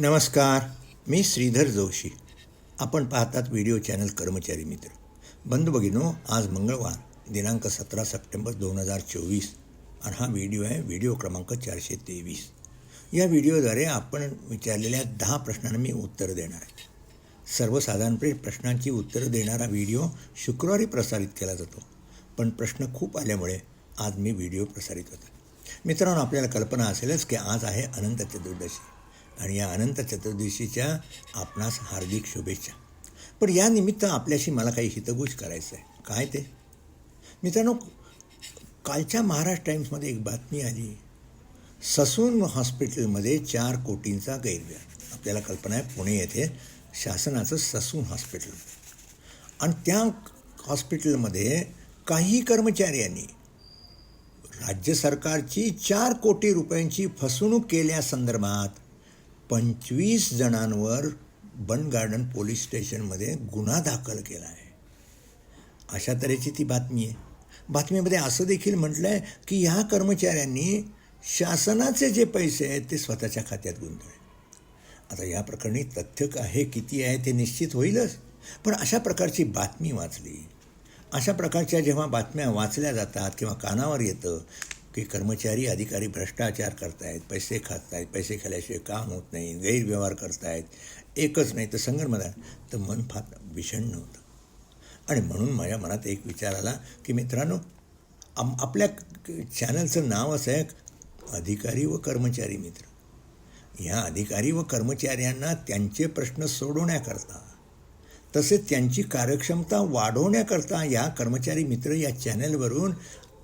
नमस्कार मी श्रीधर जोशी. आपण पाहतात व्हिडिओ चॅनल कर्मचारी मित्र. बंधू भगिनो आज मंगळवार दिनांक सतरा सप्टेंबर दोन हजार चोवीस आणि हा व्हिडिओ आहे व्हिडिओ क्रमांक चारशे तेवीस. या व्हिडिओद्वारे आपण विचारलेल्या दहा प्रश्नांना मी उत्तर देणार आहे. सर्वसाधारणपणे प्रश्नांची उत्तरं देणारा व्हिडिओ शुक्रवारी प्रसारित केला जातो पण प्रश्न खूप आल्यामुळे आज मी व्हिडिओ प्रसारित होतो. मित्रांनो आपल्याला कल्पना असेलच की आज आहे अनंत चतुर्दशी. आणि या अनंत चतुर्दशीच्या आपणास हार्दिक शुभेच्छा. पण या निमित्त आपल्याशी मला काही हितगुज करायचं आहे काय ते? मित्रांनो कालच्या महाराष्ट्र टाईम्समध्ये एक बातमी आली. ससून हॉस्पिटलमध्ये चार कोटींचा गैरव्यवहार. आपल्याला कल्पना आहे पुणे येथे शासनाचं ससून हॉस्पिटल. आणि त्या हॉस्पिटलमध्ये काही कर्मचाऱ्यांनी राज्य सरकारची चार कोटी रुपयांची फसवणूक केल्यासंदर्भात पंचवीस जणांवर बन गार्डन पोलीस स्टेशनमध्ये गुन्हा दाखल केला आहे. अशा तऱ्हेची ती बातमी आहे. बातमीमध्ये असं देखील म्हटलं आहे की ह्या कर्मचाऱ्यांनी शासनाचे जे पैसे आहेत ते स्वतःच्या खात्यात गुंतवले आता या प्रकरणी तथ्य आहे किती आहे ते निश्चित होईलच पण अशा प्रकारची बातमी वाचली. अशा प्रकारच्या जेव्हा बातम्या वाचल्या जातात किंवा कानावर येतं की कर्मचारी अधिकारी भ्रष्टाचार करतायत पैसे खात आहेत पैसे खाल्याशिवाय काम होत नाही गैरव्यवहार करतायत एकच नाही तर संगणमदा तर मन फार विषण्ण होतं. आणि म्हणून माझ्या मनात एक विचार आला की मित्रांनो आम आपल्या चॅनलचं नाव असं आहे अधिकारी व कर्मचारी मित्र. ह्या अधिकारी व कर्मचाऱ्यांना त्यांचे प्रश्न सोडवण्याकरता तसेच त्यांची कार्यक्षमता वाढवण्याकरता या कर्मचारी मित्र या चॅनलवरून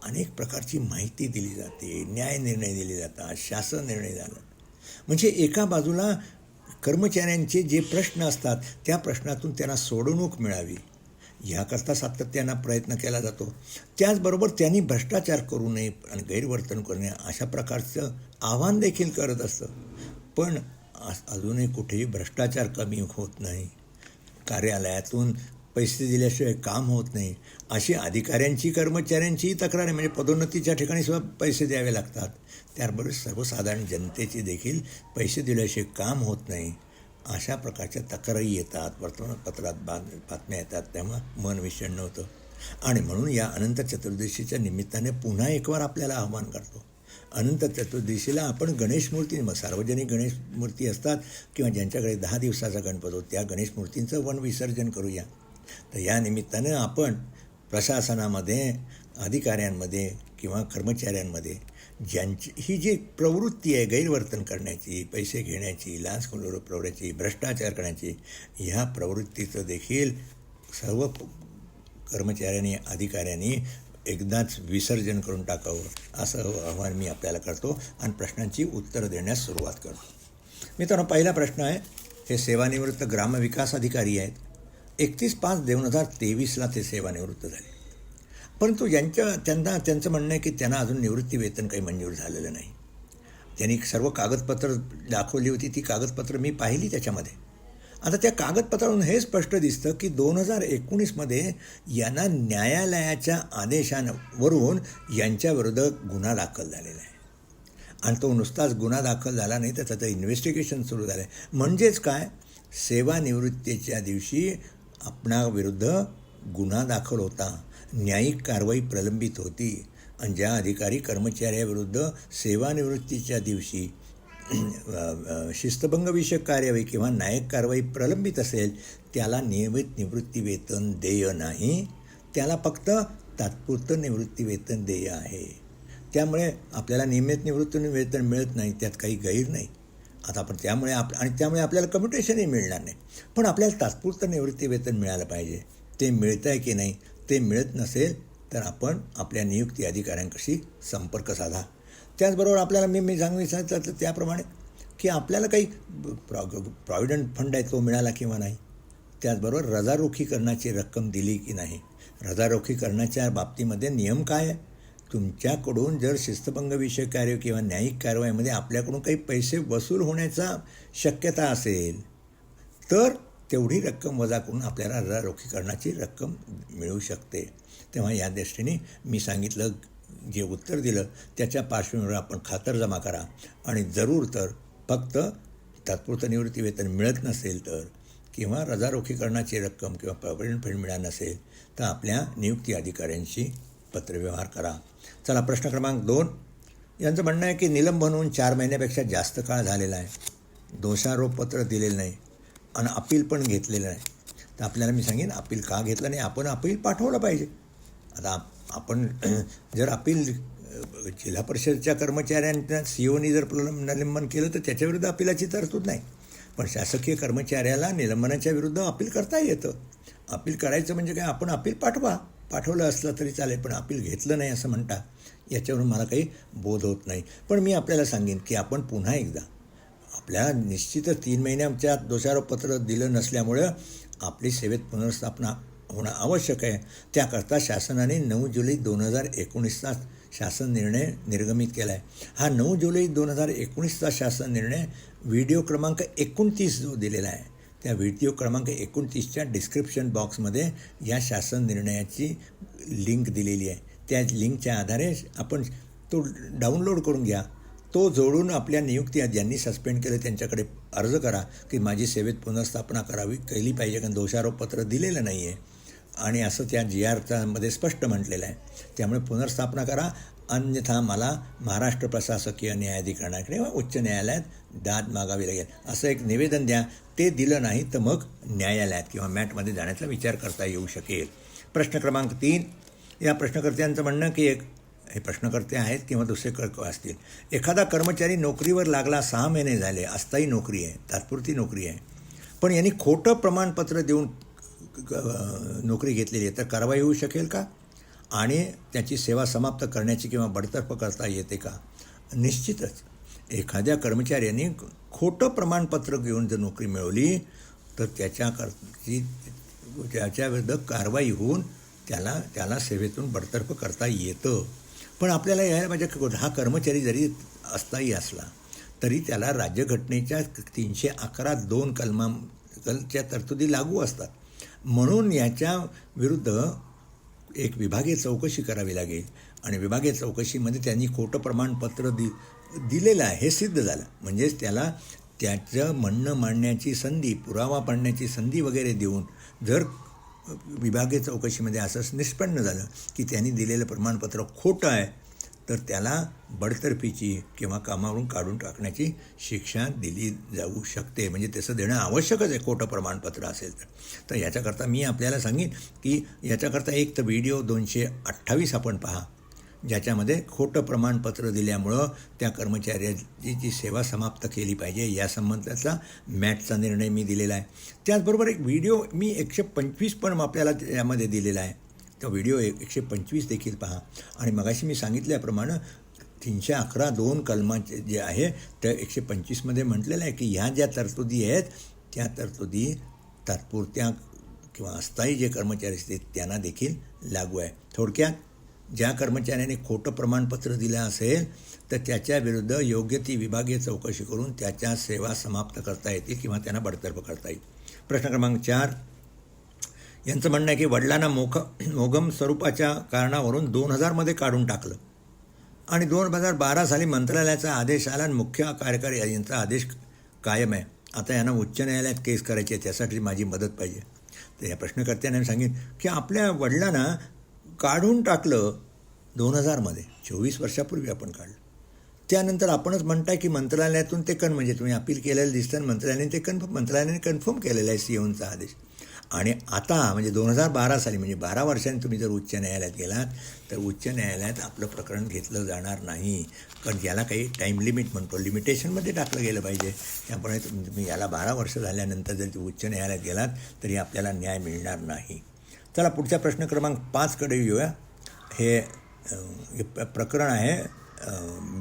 अनेक प्रकारची माहिती दिली जाते न्याय निर्णय दिले जातात शासन निर्णय झाला. म्हणजे एका बाजूला कर्मचाऱ्यांचे जे प्रश्न असतात त्या प्रश्नातून त्यांना सोडवणूक मिळावी. ह्याकरता सातत्यानं प्रयत्न केला जातो. त्याचबरोबर त्यांनी भ्रष्टाचार करू नये आणि गैरवर्तन करू नये अशा प्रकारचं आव्हान देखील करत असतं. पण अजूनही कुठेही भ्रष्टाचार कमी होत नाही. कार्यालयातून पैसे दिल्याशिवाय काम होत नाही. अशी अधिकाऱ्यांची कर्मचाऱ्यांचीही तक्रार आहे. म्हणजे पदोन्नतीच्या ठिकाणी सुद्धा पैसे द्यावे लागतात. त्याबरोबर सर्वसाधारण जनतेची देखील पैसे दिल्याशिवाय काम होत नाही. अशा प्रकारच्या तक्रारी येतात. वर्तमानपत्रात बात बातम्या येतात. तेव्हा मन विषण होतं. आणि म्हणून या अनंत चतुर्दशीच्या निमित्ताने पुन्हा एक वार आपल्याला आव्हान करतो. अनंत चतुर्दशीला आपण गणेश मूर्ती मग सार्वजनिक गणेश मूर्ती असतात किंवा ज्यांच्याकडे दहा दिवसाचा गणपत होतो त्या गणेश मूर्तींचं वन विसर्जन करूया. तर या निमित्तानं आपण प्रशासनामध्ये अधिकाऱ्यांमध्ये किंवा कर्मचाऱ्यांमध्ये ज्यांची ही जी प्रवृत्ती आहे गैरवर्तन करण्याची पैसे घेण्याची लाच प्रवण्याची भ्रष्टाचार करण्याची ह्या प्रवृत्तीचं देखील सर्व कर्मचाऱ्यांनी अधिकाऱ्यांनी एकदाच विसर्जन करून टाकावं असं आव्हान मी आपल्याला करतो आणि प्रश्नांची उत्तरं देण्यास सुरुवात करतो. मित्रांनो पहिला प्रश्न आहे हे सेवानिवृत्त ग्रामविकास अधिकारी आहेत. एकतीस पाच दोन हजार तेवीसला ते सेवानिवृत्त झाले. परंतु यांच्या त्यांना त्यांचं म्हणणं आहे की त्यांना अजून निवृत्ती वेतन काही मंजूर झालेलं नाही. त्यांनी सर्व कागदपत्र दाखवली होती ती कागदपत्र मी पाहिली त्याच्यामध्ये. आता त्या कागदपत्रावरून हे स्पष्ट दिसतं की दोन हजार एकोणीसमध्ये यांना न्यायालयाच्या आदेशांवरून यांच्याविरुद्ध गुन्हा दाखल झालेला आहे. आणि तो नुसताच गुन्हा दाखल झाला नाही तर त्याचं इन्व्हेस्टिगेशन सुरू झालं आहे म्हणजेच काय? सेवानिवृत्तीच्या दिवशी आपणाविरुद्ध गुन्हा दाखल होता. न्यायिक कारवाई प्रलंबित होती. आणि ज्या अधिकारी कर्मचाऱ्याविरुद्ध सेवानिवृत्तीच्या दिवशी शिस्तभंगविषयक कार्यवाही किंवा न्यायिक कारवाई प्रलंबित असेल त्याला नियमित निवृत्ती वेतन देय नाही. त्याला फक्त तात्पुरतं निवृत्ती वेतन देय आहे. त्यामुळे आपल्याला नियमित निवृत्ती वेतन मिळत नाही त्यात काही गैर नाही. आता आपण त्यामुळे आप आणि त्यामुळे आपल्याला कम्युटेशनही मिळणार नाही. पण आपल्याला तात्पुरतं निवृत्ती वेतन मिळालं पाहिजे. ते मिळतं आहे की नाही ते मिळत नसेल तर आपण आपल्या नियुक्ती अधिकाऱ्यांकशी संपर्क साधा. त्याचबरोबर आपल्याला मी मी सांगू इच्छितं तर त्याप्रमाणे की आपल्याला काही प्रॉ प्रॉव्हिडंट फंड आहे तो मिळाला किंवा नाही. त्याचबरोबर रजारोखीकरणाची रक्कम दिली की नाही. रजारोखीकरणाच्या बाबतीमध्ये नियम काय आहे? तुमच्याकडून जर शिस्तभंगविषयक कार्य किंवा न्यायिक कारवाईमध्ये आपल्याकडून काही पैसे वसूल होण्याचा शक्यता असेल तर तेवढी रक्कम वजा करून आपल्याला रजारोखीकरणाची रक्कम मिळू शकते. तेव्हा या दृष्टीने मी सांगितलं जे उत्तर दिलं त्याच्या पार्श्वभूमीवर आपण खातर जमा करा. आणि जरूर तर फक्त तात्पुरतं निवृत्ती वेतन मिळत नसेल तर किंवा रजारोखीकरणाची रक्कम किंवा प्रॉव्हिडंट फंड मिळाला नसेल तर आपल्या नियुक्ती अधिकाऱ्यांशी पत्रव्यवहार करा. चला प्रश्न क्रमांक दोन. यांचं म्हणणं आहे की निलंबन होऊन चार महिन्यापेक्षा जास्त काळ झालेला आहे. दोषारोपपत्र दिलेलं नाही आणि अपील पण घेतलेलं नाही. तर आपल्याला मी सांगेन अपील का घेतलं नाही? आपण अपील पाठवलं पाहिजे. आता आप- आपण जर अपील जिल्हा परिषदच्या कर्मचाऱ्यांना सी ओनी जर प्रलंब निलंबन केलं तर त्याच्याविरुद्ध अपिलाची तरतूद नाही. पण शासकीय कर्मचाऱ्याला निलंबनाच्या विरुद्ध अपील करता येतं. अपील करायचं म्हणजे काय? आपण अपील पाठवा. पाठवलं असलं तरी चालेल पण अपील घेतलं नाही असं म्हणता याच्यावरून मला काही बोध होत नाही. पण मी आपल्याला सांगेन की आपण पुन्हा एकदा आपल्या निश्चितच तीन महिन्याच्या दोषारोपत्र दिलं नसल्यामुळं आपली सेवेत पुनर्स्थापना होणं आवश्यक आहे. त्याकरता शासनाने नऊ जुलै दोन हजार एकोणीसचा शासन निर्णय निर्गमित केला आहे हा नऊ जुलै दोन हजार एकोणीसचा शासन निर्णय व्हिडिओ क्रमांक एकोणतीस जो दिलेला आहे त्या व्हिडिओ क्रमांक एकोणतीसच्या डिस्क्रिप्शन बॉक्समध्ये या शासन निर्णयाची लिंक दिलेली आहे. त्या लिंकच्या आधारे आपण तो डाउनलोड करून घ्या. तो जोडून आपल्या नियुक्ती ज्यांनी सस्पेंड केलं त्यांच्याकडे अर्ज करा की माझी सेवेत पुनर्स्थापना करावी केली पाहिजे कारण दोषारोपपत्र दिलेलं नाही आहे आणि असं त्या जी आरच्यामध्ये स्पष्ट म्हटलेलं आहे. त्यामुळे पुनर्स्थापना करा अन्यथा मला महाराष्ट्र प्रशासकीय न्यायाधिकरणाकडे वा उच्च न्यायालयात दाद मागावी लागेल. असं एक निवेदन द्या. ते दिलं नाही तर मग न्यायालयात किंवा मॅटमध्ये जाण्याचा विचार करता येऊ शकेल. प्रश्न क्रमांक तीन. या प्रश्नकर्त्यांचं म्हणणं की एक हे प्रश्नकर्ते आहेत किंवा दुसरे कर्क असतील. एखादा कर्मचारी नोकरीवर लागला सहा महिने झाले असताही नोकरी आहे तात्पुरती नोकरी आहे. पण यांनी खोटं प्रमाणपत्र देऊन नोकरी घेतलेली आहे. तर कारवाई होऊ शकेल का? आणि त्याची सेवा समाप्त करण्याची किंवा बडतर्फ करता येते का? निश्चितच. एखाद्या कर्मचाऱ्याने खोटं प्रमाणपत्र घेऊन जर नोकरी मिळवली तर त्याच्याकरची त्याच्याविरुद्ध कारवाई होऊन त्याला त्याला सेवेतून बडतर्फ करता येतं. पण आपल्याला यायला माझ्या हा कर्मचारी जरी असताही असला तरी त्याला राज्यघटनेच्या तीनशे अकरा दोन कलमांच्या तरतुदी लागू असतात. म्हणून याच्या विरुद्ध एक विभागीय चौकशी करावी लागेल. आणि विभागीय चौकशीमध्ये त्यांनी खोटं प्रमाणपत्र दि दिलेलं आहे हे सिद्ध झालं. म्हणजेच त्याला त्याचं म्हणणं मांडण्याची संधी पुरावा पाडण्याची संधी वगैरे देऊन जर विभागीय चौकशीमध्ये असं निष्पन्न झालं की त्यांनी दिलेलं प्रमाणपत्र खोटं आहे तर त्याला बडतर्फीची किंवा कामावरून काढून टाकण्याची शिक्षा दिली जाऊ शकते. म्हणजे तसं देणं आवश्यकच आहे खोटं प्रमाणपत्र असेल तर. तर याच्याकरता मी आपल्याला सांगेन की याच्याकरता एक तर व्हिडिओ दोनशे अठ्ठावीस आपण पहा ज्याच्यामध्ये खोटं प्रमाणपत्र दिल्यामुळं त्या कर्मचाऱ्याची जी सेवा समाप्त केली पाहिजे यासंबंधाचा मॅटचा निर्णय मी दिलेला आहे. त्याचबरोबर एक व्हिडिओ मी एकशे पंचवीस पण आपल्याला यामध्ये दिलेला आहे. तो व्हिडिओ एक एकशे पंचवीस देखील पहा. आणि मगाशी मी सांगितल्याप्रमाणे तीनशे अकरा दोन कलमाचे जे आहे त्या एकशे पंचवीसमध्ये म्हटलेलं आहे की ह्या ज्या तरतुदी आहेत त्या तरतुदी तात्पुरत्या किंवा अस्थायी जे कर्मचारी असतील त्यांना देखील लागू आहे. थोडक्यात ज्या कर्मचाऱ्याने खोटं प्रमाणपत्र दिलं असेल तर त्याच्या विरुद्ध योग्य ती विभागीय चौकशी करून त्याच्या सेवा समाप्त करता येतील किंवा त्यांना बडतर्फ करता येईल. प्रश्न क्रमांक चार यांचं म्हणणं आहे की वडिलांना मोख मोगम स्वरूपाच्या कारणावरून दोन हजारमध्ये काढून टाकलं. आणि दोन हजार बारा साली मंत्रालयाचा आदेश आला आणि मुख्य कार्यकारी यांचा आदेश कायम आहे. आता यांना उच्च न्यायालयात केस करायची आहे त्यासाठी माझी मदत पाहिजे. तर या प्रश्नकर्त्याने सांगितलं की आपल्या वडिलांना काढून टाकलं दोन हजारमध्ये. चोवीस वर्षापूर्वी आपण काढलं. त्यानंतर आपणच म्हणताय की मंत्रालयातून ते कन म्हणजे तुम्ही अपील केलेलं दिसतं मंत्रालयाने ते कन्फर्म मंत्रालयाने कन्फर्म केलेलं आहे सी ओनचा आदेश. आणि आता म्हणजे दोन हजार बारा साली म्हणजे बारा वर्षांनी तुम्ही जर उच्च न्यायालयात गेलात तर उच्च न्यायालयात आपलं प्रकरण घेतलं जाणार नाही. कारण याला काही टाईम लिमिट म्हणतो. लिमिटेशनमध्ये टाकलं गेलं पाहिजे. त्यामुळे तुम्ही याला बारा वर्ष झाल्यानंतर जर तुम्ही उच्च न्यायालयात गेलात तरी आपल्याला न्याय मिळणार नाही. चला पुढचा प्रश्न क्रमांक पाचकडे येऊया. हे हे प्रकरण आहे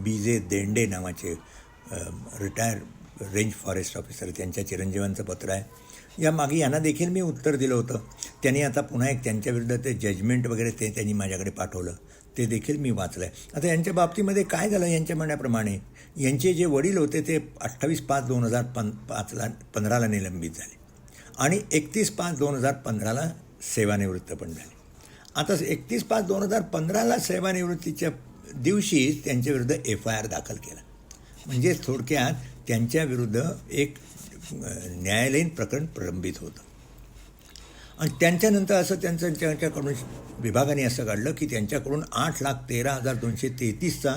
बी जे देंडे नावाचे रिटायर रेंज फॉरेस्ट ऑफिसर त्यांच्या चिरंजीवांचं पत्र आहे. या मागे यांना देखील मी उत्तर दिलं होतं. त्यांनी आता पुन्हा एक त्यांच्या विरुद्ध ते जजमेंट वगैरे ते त्यांनी माझ्याकडे पाठवलं. ते देखील मी वाचलं आहे आता यांच्या बाबतीमध्ये काय झालं यांच्या म्हणण्याप्रमाणे? यांचे जे वडील होते ते अठ्ठावीस पाच दोन हजार पं पाचला पंधराला निलंबित झाले. आणि एकतीस पाच दोन हजार पंधराला सेवानिवृत्त पण झाले. आता एकतीस पाच दोन हजार पंधराला सेवानिवृत्तीच्या दिवशी त्यांच्याविरुद्ध एफ आय आर दाखल केला. म्हणजे थोडक्यात त्यांच्याविरुद्ध एक न्यायालयीन प्रकरण प्रलंबित होतं. आणि त्यांच्यानंतर असं त्यांचं त्यांच्याकडून विभागाने असं काढलं की त्यांच्याकडून आठ लाख तेरा हजार दोनशे तेहतीसचा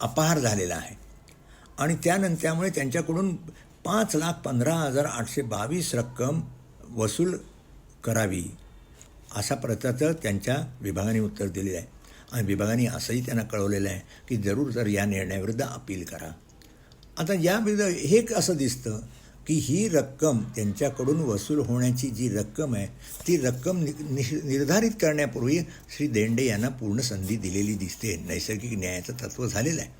अपहार झालेला आहे. आणि त्यानंतर त्यामुळे त्यांच्याकडून पाच लाख पंधरा हजार आठशे बावीस रक्कम वसूल करावी असा प्रकारचं त्यांच्या विभागाने उत्तर दिलेलं आहे. आणि विभागाने असंही त्यांना कळवलेलं आहे की जरूर जर या निर्णयाविरुद्ध अपील करा. आता या हे असं दिसतं की ही रक्कम त्यांच्याकडून वसूल होण्याची जी रक्कम आहे ती रक्कम नि नि- निर्धारित करण्यापूर्वी श्री देंडे यांना पूर्ण संधी दिलेली दिसते. नैसर्गिक न्यायाचं तत्त्व झालेलं आहे.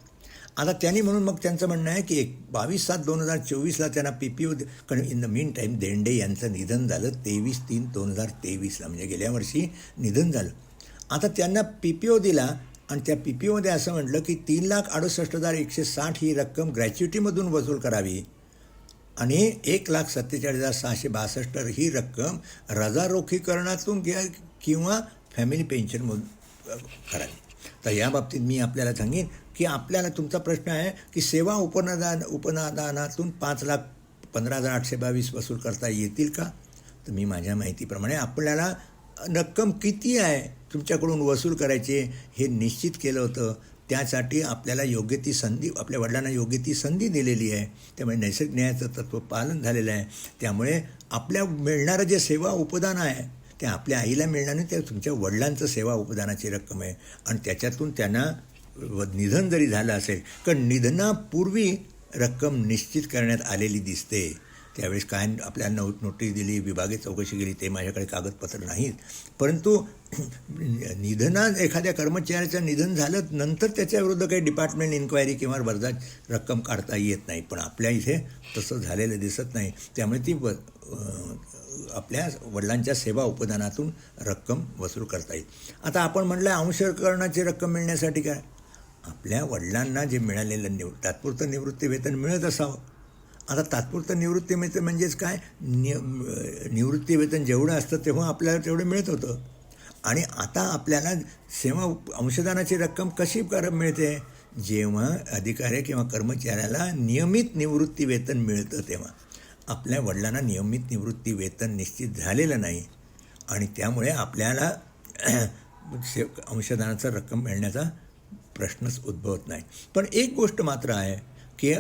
आता त्यांनी म्हणून मग त्यांचं म्हणणं आहे की एक बावीस सात दोन हजार चोवीसला त्यांना पी पी ओ कारण in the mean time Dende यांचं निधन झालं. तेवीस तीन दोन हजार तेवीसला म्हणजे गेल्या वर्षी निधन झालं. आता त्यांना पी पी ओ दिला आणि त्या पी पी ओमध्ये असं म्हटलं की तीन लाख अडुसष्ट हजार एकशे साठ ही रक्कम ग्रॅच्युटीमधून वसूल करावी. आणि एक लाख सत्तेचाळीस हजार सहाशे बासष्ट ही रक्कम रजा रोखीकरणातून घ्या किंवा फॅमिली पेन्शनमधून करावी. तर या बाबतीत मी आपल्याला सांगेन की आपल्याला तुमचा प्रश्न आहे की सेवा उपनदान उपनादानातून पाच लाख पंधरा हजार आठशे बावीस वसूल करता येतील का? तर मी माझ्या माहितीप्रमाणे आपल्याला रक्कम किती आहे तुमच्याकडून वसूल करायचे हे निश्चित केलं होतं. त्यासाठी आपल्याला योग्य ती संधी आपल्या वडिलांना योग्य ती संधी दिलेली आहे. त्यामुळे नैसर्गिक न्यायाचं तत्त्व पालन झालेलं आहे. त्यामुळे आपल्या मिळणारं जे सेवा उपदान आहे ते आपल्या आईला मिळणार नाही ते तुमच्या वडिलांचं सेवा उपदानाची रक्कम आहे. आणि त्याच्यातून त्यांना व- निधन जरी झालं असेल कारण निधनापूर्वी रक्कम निश्चित करण्यात आलेली दिसते. त्यावेळेस काय आपल्या नो नोटीस दिली विभागीय चौकशी केली ते माझ्याकडे कागदपत्र नाहीत. परंतु निधनात एखाद्या कर्मचाऱ्याचं निधन झालं नंतर त्याच्याविरुद्ध काही डिपार्टमेंट इन्क्वायरी किंवा वर्धा रक्कम काढता येत नाही. पण आपल्या इथे तसं झालेलं दिसत नाही. त्यामुळे ती व आपल्या वडिलांच्या सेवा उपदानातून रक्कम वसूल करता येईल. आता आपण म्हटलं अंशकरणाची रक्कम मिळण्यासाठी काय? आपल्या वडिलांना जे मिळालेलं निव तात्पुरतं निवृत्ती वेतन मिळत असावं. आता तात्पुरतं निवृत्ती वेतन म्हणजेच काय? नि निवृत्ती वेतन जेवढं असतं तेव्हा आपल्याला तेवढं मिळत होतं. आणि आता आपल्याला सेवा अंशदानाची रक्कम कशी कर मिळते? जेव्हा अधिकारी किंवा कर्मचाऱ्याला नियमित निवृत्ती वेतन मिळतं तेव्हा. आपल्या वडिलांना नियमित निवृत्ती वेतन निश्चित झालेलं नाही. आणि त्यामुळे आपल्याला से अंशदानाचा रक्कम मिळण्याचा प्रश्नच उद्भवत नाही. पण एक गोष्ट मात्र आहे की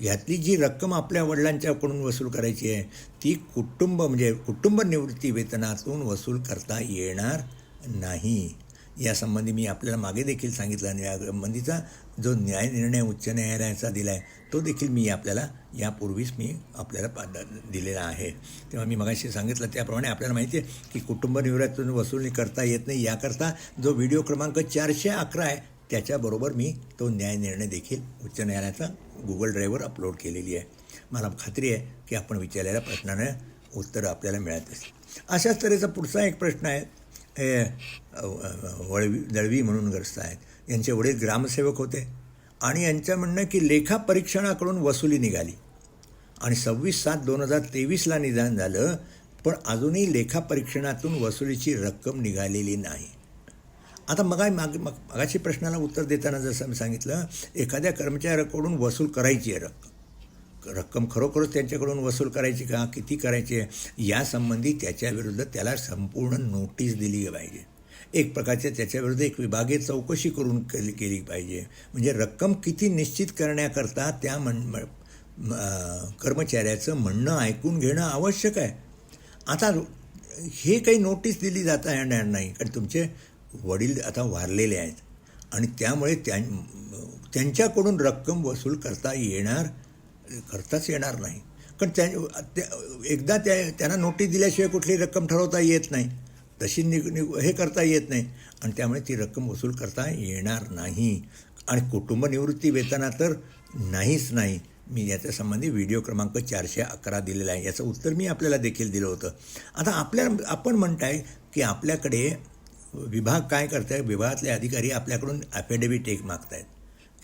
ह्यातली जी रक्कम आपल्या वडिलांच्याकडून वसूल करायची आहे ती कुटुंब म्हणजे कुटुंब निवृत्ती वेतनातून वसूल करता येणार नाही. यासंबंधी मी आपल्याला मागे देखील सांगितलं यासंबंधीचा संबंधीचा जो न्याय निर्णय उच्च न्यायालयाचा दिला आहे तो देखील मी आपल्याला यापूर्वीच मी आपल्याला पा दिलेला आहे. तेव्हा मी मगाशी सांगितलं त्याप्रमाणे आपल्याला माहिती आहे की कुटुंब निवृत्तीतून वसुली करता येत नाही. याकरता जो व्हिडिओ क्रमांक चारशे अकरा आहे त्याच्याबरोबर मी तो न्याय निर्णय देखील उच्च न्यायालयाचा गुगल ड्राईव्हवर अपलोड केलेली आहे. मला खात्री आहे की आपण विचारलेल्या प्रश्नाने उत्तर आपल्याला मिळत असतील अशाच तऱ्हेचा पुढचा एक प्रश्न आहे. हे वळवी दळवी म्हणून ग्रस्त आहेत. यांचे वडील ग्रामसेवक होते आणि यांचं म्हणणं की लेखा परीक्षणाकडून वसुली निघाली. आणि सव्वीस सात दोन हजार तेवीसला निदान झालं पण अजूनही लेखापरीक्षणातून वसुलीची रक्कम निघालेली नाही. आता मग माग मग मगाशी प्रश्नाला उत्तर देताना जसं मी सांगितलं एखाद्या कर्मचाऱ्याकडून वसूल करायची आहे रक्कम. रक्कम खरोखरच त्यांच्याकडून वसूल करायची का? किती करायची आहे? यासंबंधी त्याच्याविरुद्ध त्याला संपूर्ण नोटीस दिली पाहिजे. एक प्रकारचे त्याच्याविरुद्ध एक विभागीय चौकशी करून केली केली पाहिजे. म्हणजे रक्कम किती निश्चित करण्याकरता त्या म्हण म- कर्मचाऱ्याचं म्हणणं ऐकून घेणं आवश्यक आहे. आता हे काही नोटीस दिली जाता येणार नाही. कारण तुमचे वडील आता वारलेले आहेत. आणि त्यामुळे त्या त्यांच्याकडून रक्कम वसूल करता येणार करताच येणार नाही. कारण त्या त्या- एकदा त्या त्यांना नोटीस दिल्याशिवाय कुठली रक्कम ठरवता येत नाही. तशी नि नि हे करता येत नाही. आणि त्यामुळे ती रक्कम वसूल करता येणार नाही. आणि कुटुंब निवृत्ती वेतना तर नाहीच नाही. मी याच्या संबंधी व्हिडिओ क्रमांक चारशे अकरा दिलेला आहे. याचं उत्तर मी आपल्याला देखील दिलं होतं. आता आपल्या आपण म्हणताय की आपल्याकडे विभाग काय करताय? विभागातले अधिकारी आपल्याकडून ॲफिडेव्हिट एक मागतायत.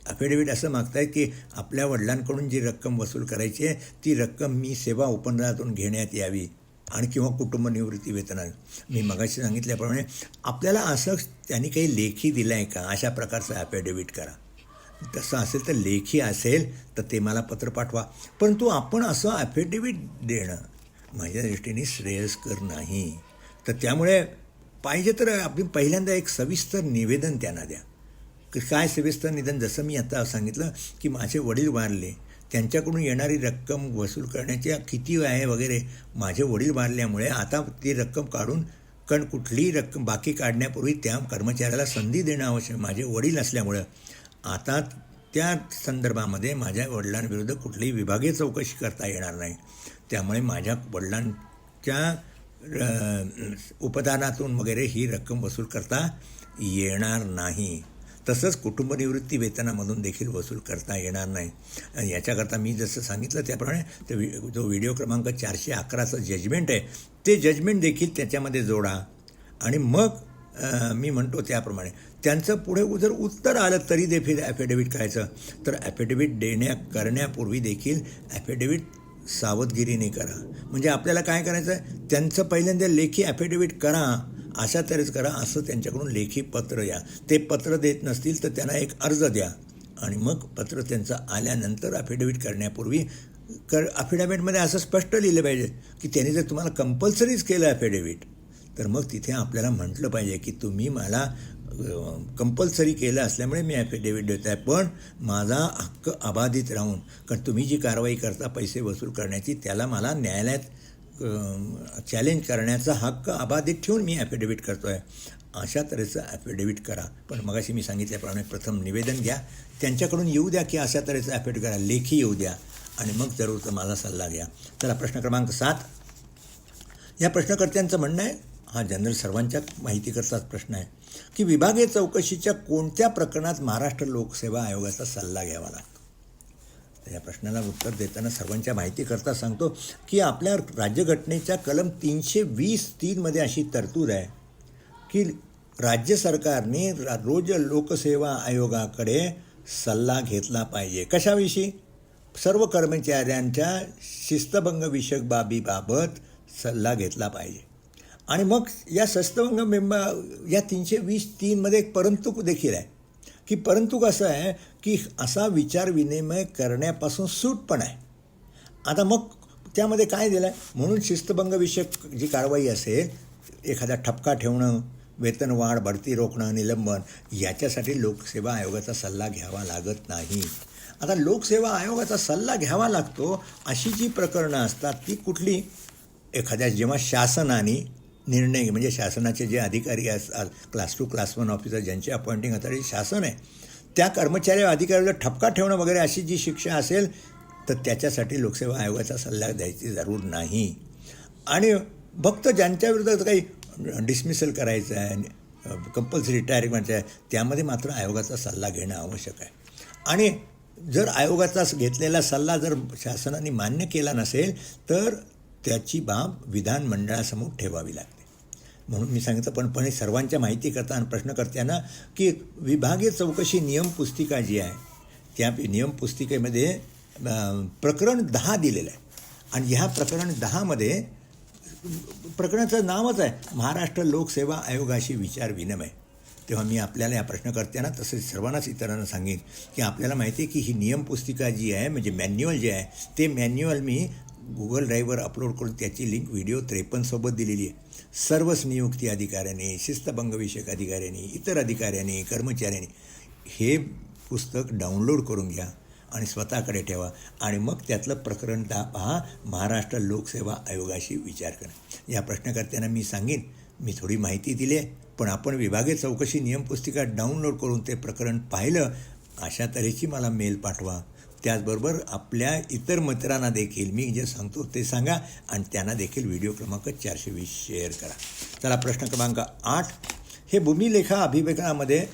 अफिडेव्हिट असं मागतायत की आपल्या वडिलांकडून जी रक्कम वसूल करायची आहे ती रक्कम मी सेवा उपनदातून घेण्यात यावी आणि किंवा कुटुंब निवृत्ती वेतनात. मी मगाशी सांगितल्याप्रमाणे आपल्याला असं त्यांनी काही लेखी दिलं आहे का? अशा प्रकारचं ॲफिडेविट करा. तसं असेल तर लेखी असेल तर ते मला पत्र पाठवा. परंतु आपण असं ॲफिडेविट देणं माझ्या दृष्टीने श्रेयस्कर नाही. तर त्यामुळे पाहिजे तर आपण पहिल्यांदा एक सविस्तर निवेदन त्यांना द्या. की काय सविस्तर निवेदन? जसं मी आता सांगितलं की माझे वडील वारले त्यांच्याकडून येणारी रक्कम वसूल करण्याच्या किती आहे वगैरे माझे वडील वारल्यामुळे आता ती रक्कम काढून कारण कुठलीही रक्कम बाकी काढण्यापूर्वी त्या कर्मचाऱ्याला संधी देणं आवश्यक माझे वडील असल्यामुळं आता त्या संदर्भामध्ये माझ्या वडिलांविरुद्ध कुठलीही विभागीय चौकशी करता येणार नाही. त्यामुळे माझ्या वडिलांच्या उपदानातून वगैरे ही रक्कम वसूल करता येणार नाही. तसंच कुटुंब निवृत्ती वेतनामधून देखील वसूल करता येणार नाही. याच्याकरता मी जसं सांगितलं त्याप्रमाणे तो जो व्हिडिओ क्रमांक चारशे अकराचं जजमेंट आहे ते जजमेंट देखील त्याच्यामध्ये जोडा. आणि मग मी म्हणतो त्याप्रमाणे त्यांचं पुढे जर उत्तर आलं तरी देखील ॲफिडेविट करायचं. तर ॲफिडेविट देण्या करण्यापूर्वी देखील ॲफिडेविट सावधगिरीने करा. म्हणजे आपल्याला काय करायचं आहे त्यांचं पहिल्यांदा लेखी ॲफिडेविट करा अशा तऱ्हेच करा असं त्यांच्याकडून लेखी पत्र या. ते पत्र देत नसतील तर त्यांना एक अर्ज द्या. आणि मग पत्र त्यांचं आल्यानंतर अफिडेविट करण्यापूर्वी कर अफिडेविटमध्ये असं स्पष्ट लिहिलं पाहिजे की त्यांनी जर तुम्हाला कंपल्सरीच केलं अफिडेविट तर मग तिथे आपल्याला म्हटलं पाहिजे की तुम्ही मला कंपल्सरी केलं असल्यामुळे मी ॲफिडेविट देत आहे पण माझा हक्क अबाधित राहून कारण तुम्ही जी कारवाई करता पैसे वसूल करण्याची त्याला मला न्यायालयात चॅलेंज करण्याचा हक्क अबाधित ठेवून मी ॲफिडेविट करतो आहे अशा तऱ्हेचं ॲफिडेव्हिट करा. पण मगाशी मी सांगितल्याप्रमाणे प्रथम निवेदन घ्या. त्यांच्याकडून येऊ द्या की अशा तऱ्हेचं ॲफिडेव्हिट करा. लेखी येऊ द्या. आणि मग जरूर माझा सल्ला घ्या. चला प्रश्न क्रमांक सात. या प्रश्नकर्त्यांचं म्हणणं आहे हा जनरल सर्वांच्या माहितीकरताच प्रश्न आहे. की विभागीय चौकशीच्या कोणत्या प्रकरणात महाराष्ट्र लोकसेवा आयोगाचा सल्ला घ्यावा लागतो? तर या प्रश्नाला उत्तर देताना सर्वांच्या माहितीकरता सांगतो की आपल्या राज्यघटनेच्या कलम तीनशे वीस तीनमध्ये अशी तरतूद आहे की राज्य सरकारने रोज लोकसेवा आयोगाकडे सल्ला घेतला पाहिजे. कशाविषयी? सर्व कर्मचाऱ्यांच्या शिस्तभंगविषयक बाबीबाबत सल्ला घेतला पाहिजे. आणि मग या सस्तभंग मेंबा या तीनशे वीस तीनमध्ये एक परंतु देखील आहे. की परंतु कसं आहे की असा विचार विनिमय करण्यापासून सूट पण आहे. आता मग त्यामध्ये काय दिलं आहे म्हणून शिस्तभंगविषयक जी कारवाई असेल एखादा ठपका ठेवणं वेतनवाढ बढती रोखणं निलंबन याच्यासाठी लोकसेवा आयोगाचा सल्ला घ्यावा लागत नाही. आता लोकसेवा आयोगाचा सल्ला घ्यावा लागतो अशी जी प्रकरणं असतात ती कुठली? एखाद्या जेव्हा शासनाने निर्णय म्हणजे शासनाचे जे अधिकारी असतात class two class one officer ज्यांची अपॉइंटिंग अथॉरिटी शासन आहे त्या कर्मचारी अधिकाऱ्याला ठपका ठेवणं वगैरे अशी जी शिक्षा असेल तर त्याच्यासाठी लोकसेवा आयोगाचा सल्ला द्यायची जरूर नाही. आणि फक्त ज्यांच्या विरुद्ध काही डिसमिसल करायचं आहे कंपल्सरी रिटायरमेंटचं आहे त्यामध्ये मात्र आयोगाचा सल्ला घेणं आवश्यक आहे. आणि जर आयोगाचा घेतलेला सल्ला जर शासनाने मान्य केला नसेल तर त्याची बाब विधानमंडळासमोर ठेवावी लागते. म्हणून मी सांगितलं पण पण सर्वांच्या माहिती करता आणि प्रश्नकर्त्यांना की विभागीय चौकशी नियम पुस्तिका जी आहे त्या नियम पुस्तिकेमध्ये प्रकरण दहा दिलेलं आहे. आणि ह्या प्रकरण दहामध्ये प्रकरणाचं नावच आहे महाराष्ट्र लोकसेवा आयोगाशी विचार विनिमय. तेव्हा मी आपल्याला या प्रश्नकर्त्यांना तसेच सर्वांनाच इतरांना सांगेन की आपल्याला माहिती आहे की ही नियम पुस्तिका जी आहे म्हणजे मॅन्युअल जे आहे ते मॅन्युअल मी गुगल ड्राईव्हवर अपलोड करून त्याची लिंक व्हिडिओ त्रेपन्नसोबत दिलेली आहे. सर्वच नियुक्ती अधिकाऱ्यांनी शिस्तभंगविषयक अधिकाऱ्यांनी इतर अधिकाऱ्यांनी कर्मचाऱ्यांनी हे पुस्तक डाउनलोड करून घ्या आणि स्वतःकडे ठेवा आणि मग त्यातलं प्रकरण दा पहा महाराष्ट्र लोकसेवा आयोगाशी विचार करा. या प्रश्नकर्त्यांना मी सांगेन मी थोडी माहिती दिली आहे पण आपण विभागीय चौकशी नियमपुस्तिका डाउनलोड करून ते प्रकरण पाहिलं अशा तऱ्हेची मला मेल पाठवा. त्याचबरोबर आपल्या इतर मित्रांना देखील मी जे सांगतो ते सांगा आणि त्यांना देखील व्हिडिओ क्रमांक चारशे वीस शेअर करा. चला प्रश्न क्रमांक आठ. हे भूमिलेखा अभिलेखामध्ये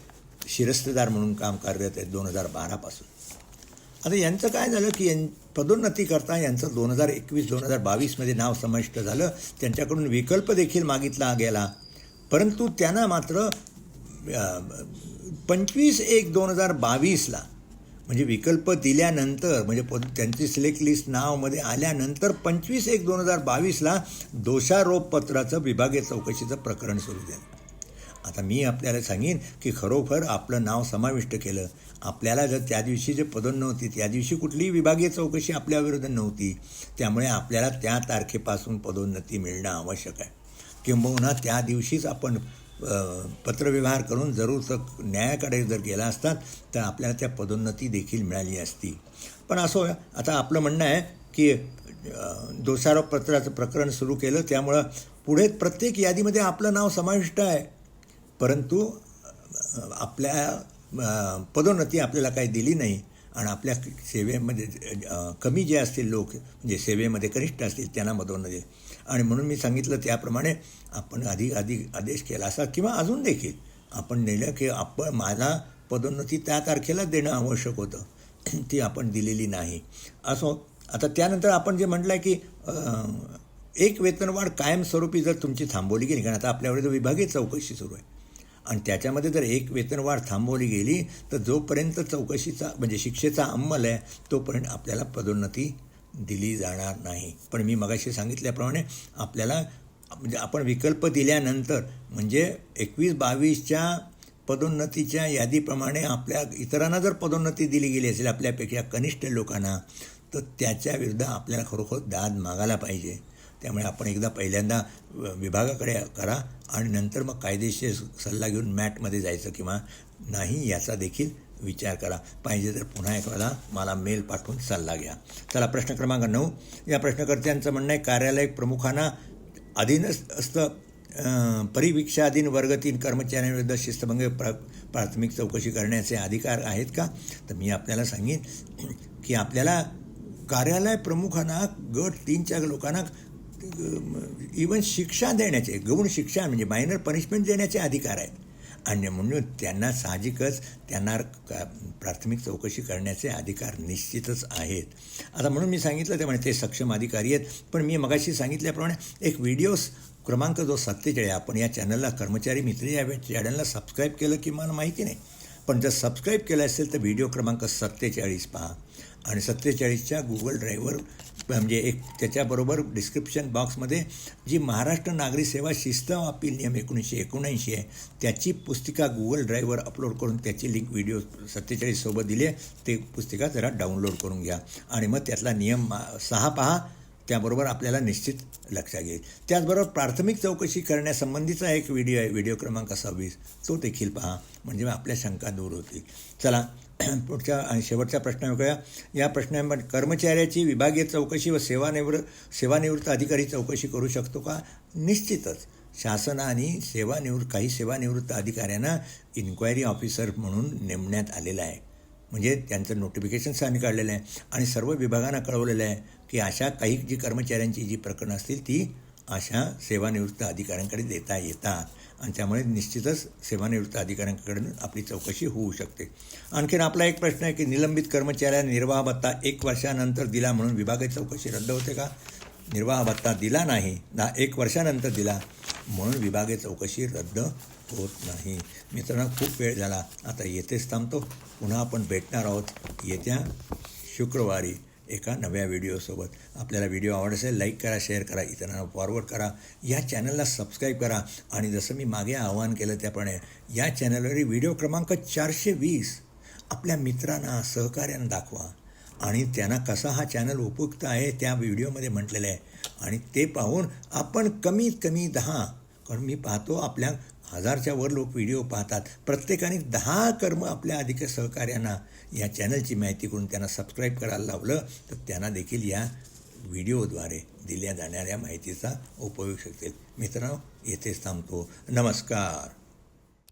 शिरस्तदार म्हणून काम कार्यरत आहेत दोन हजार बारापासून आता यांचं काय झालं की यां पदोन्नती करता यांचं दोन हजार एकवीस दोन हजार बावीसमध्ये नाव समाविष्ट झालं. त्यांच्याकडून विकल्प देखील मागितला गेला. परंतु त्यांना मात्र पंचवीस एक दोन हजार बावीसला म्हणजे विकल्प दिल्यानंतर म्हणजे पद त्यांची सिलेक्ट लिस्ट नावमध्ये आल्यानंतर पंचवीस एक दोन हजार बावीसला दोषारोपपत्राचं विभागीय चौकशीचं प्रकरण सुरू झालं. आता मी आपल्याला सांगेन की खरोखर आपलं नाव समाविष्ट केलं. आपल्याला जर त्या दिवशी जे पदोन नव्हती त्या दिवशी कुठलीही विभागीय चौकशी आपल्याविरुद्ध नव्हती. त्यामुळे आपल्याला त्या तारखेपासून पदोन्नती मिळणं आवश्यक आहे. किंबहुना त्या दिवशीच आपण पत्रव्यवहार करून जरूर तर न्यायाकडे जर गेला असतात तर आपल्याला त्या पदोन्नती देखील मिळाली असती. पण असो आता आपलं म्हणणं आहे की अ, दोषारोप पत्राचं प्रकरण सुरू केलं त्यामुळं पुढे प्रत्येक यादीमध्ये आपलं नाव समाविष्ट आहे. परंतु आपल्या पदोन्नती आपल्याला काही दिली नाही. आणि आपल्या सेवेमध्ये कमी जे असतील लोक म्हणजे सेवेमध्ये कनिष्ठ असतील त्यांना पदोन्नती आणि म्हणून मी सांगितलं त्याप्रमाणे आपण आधी आधी आदेश केला असा किंवा अजून देखील आपण नेलं की आपण माझा पदोन्नती त्या तारखेला देणं आवश्यक होतं ती आपण दिलेली नाही. असो आता त्यानंतर आपण जे म्हटलं आहे की एक वेतनवाढ कायमस्वरूपी जर तुमची थांबवली गेली कारण आता आपल्यावर विभागीय चौकशी सुरू आहे. आणि त्याच्यामध्ये जर एक वेतनवाढ थांबवली गेली तर जोपर्यंत चौकशीचा म्हणजे शिक्षेचा अंमल आहे तोपर्यंत आपल्याला पदोन्नती दिली जाणार नाही. पण मी मगाशी सांगितल्याप्रमाणे आपल्याला म्हणजे आपण विकल्प दिल्यानंतर म्हणजे एकवीस बावीसच्या पदोन्नतीच्या यादीप्रमाणे आपल्या इतरांना जर पदोन्नती दिली गेली असेल आपल्यापेक्षा कनिष्ठ लोकांना तर त्याच्या विरुद्ध आपल्याला खरोखर दाद मागायला पाहिजे. त्यामुळे आपण एकदा पहिल्यांदा विभागाकडे करा आणि नंतर मग कायदेशीर सल्ला घेऊन मॅटमध्ये जायचं किंवा नाही याचा देखील विचार करा. पाहिजे तर पुन्हा एकदा मला मेल पाठवून सल्ला घ्या. चला प्रश्न क्रमांक नऊ. या प्रश्नकर्त्यांचं म्हणणं आहे कार्यालय प्रमुखांना अधीन असतं परिवीक्षाधीन वर्ग तीन कर्मचाऱ्यांविरुद्ध शिस्तभंग प्रा प्राथमिक चौकशी करण्याचे अधिकार आहेत का? तर मी आपल्याला सांगेन की आपल्याला कार्यालय प्रमुखांना गट तीनच्या लोकांना इवन शिक्षा देण्याचे गौण शिक्षा म्हणजे मायनर पनिशमेंट देण्याचे अधिकार आहेत. आणि म्हणून त्यांना साहजिकच त्यांना का- प्राथमिक चौकशी करण्याचे अधिकार निश्चितच आहेत. आता म्हणून मी सांगितलं ते म्हणे ते सक्षम अधिकारी आहेत. पण मी मगाशी सांगितल्याप्रमाणे एक व्हिडिओ क्रमांक जो सत्तेचाळीस आपण या चॅनलला कर्मचारी मित्र या चॅनलला सबस्क्राईब केलं की मला माहिती नाही. पण जर सबस्क्राईब केलं असेल तर व्हिडिओ क्रमांक सत्तेचाळीस पहा. आणि सत्तेचाळीसच्या गुगल ड्राईव्हवर म्हणजे एक त्याच्याबरोबर डिस्क्रिप्शन बॉक्समध्ये जी महाराष्ट्र नागरी सेवा शिस्त अपील नियम एकोणीसशे एकोणऐंशी आहे त्याची पुस्तिका गुगल ड्राईव्हवर अपलोड करून त्याची लिंक व्हिडिओ सत्तेचाळीससोबत दिली आहे ते पुस्तिका जरा डाउनलोड करून घ्या. आणि मग त्यातला नियम मा- सहा पहा. त्याबरोबर आपल्याला निश्चित लक्षात येईल. त्याचबरोबर प्राथमिक चौकशी करण्यासंबंधीचा एक व्हिडिओ आहे. व्हिडिओ क्रमांक सव्वीस. तो देखील पहा. म्हणजे आपल्या शंका दूर होतील. चला पुढच्या आणि शेवटचा प्रश्न या प्रश्नामध्ये कर्मचाऱ्याची विभागीय चौकशी व सेवानिवृत्त सेवानिवृत्त अधिकारी चौकशी करू शकतो का? निश्चितच. शासनाने सेवानिवृत्त काही सेवानिवृत्त अधिकाऱ्यांना इन्क्वायरी ऑफिसर म्हणून नेमण्यात आलेलं आहे. म्हणजे त्यांचं नोटिफिकेशन साईन काढलेलं आहे. आणि सर्व विभागांना कळवलेलं आहे. की अशा काही जी कर्मचाऱ्यांची जी प्रकरणं असतील ती अशा सेवानिवृत्त अधिकाऱ्यांकडे देता येतात. आणि त्यामुळे निश्चितच सेवानिवृत्त अधिकाऱ्यांकडून आपली चौकशी होऊ शकते. आणखीन आपला एक प्रश्न आहे की निलंबित कर्मचाऱ्या निर्वाह भत्ता एक वर्षानंतर दिला म्हणून विभागाची चौकशी रद्द होते का? निर्वाह भत्ता दिला नाही दहा एक वर्षानंतर दिला म्हणून विभागीय चौकशी रद्द होत नाही. मित्रांनो खूप वेळ झाला. आता येथेच थांबतो. पुन्हा आपण भेटणार आहोत येत्या शुक्रवारी. एका नव्या व्हिडिओसोबत. आपल्याला व्हिडिओ आवड असेल लाईक करा शेअर करा इतरांना फॉरवर्ड करा. या चॅनलला सबस्क्राईब करा. आणि जसं मी मागे आवाहन केलं त्याप्रमाणे या चॅनलवर व्हिडिओ क्रमांक चारशे वीस. आपल्या मित्रांना सहकार्यांना दाखवा. आणि त्यांना कसा हा चॅनल उपयुक्त आहे त्या व्हिडिओमध्ये म्हटलेलं आहे. आणि ते पाहून आपण कमीत कमी दहा कारण मी पाहतो आपल्या हजारच्या वर लोक व्हिडिओ पाहतात. प्रत्येकाने दहा कर्म आपल्या अधिक सहकार्यांना या चॅनलची माहिती करून त्यांना सबस्क्राईब करायला लावलं तर त्यांना देखील या व्हिडिओद्वारे दिल्या जाणाऱ्या माहितीचा उपयोग शकेल. मित्रांनो येथेच थांबतो. नमस्कार.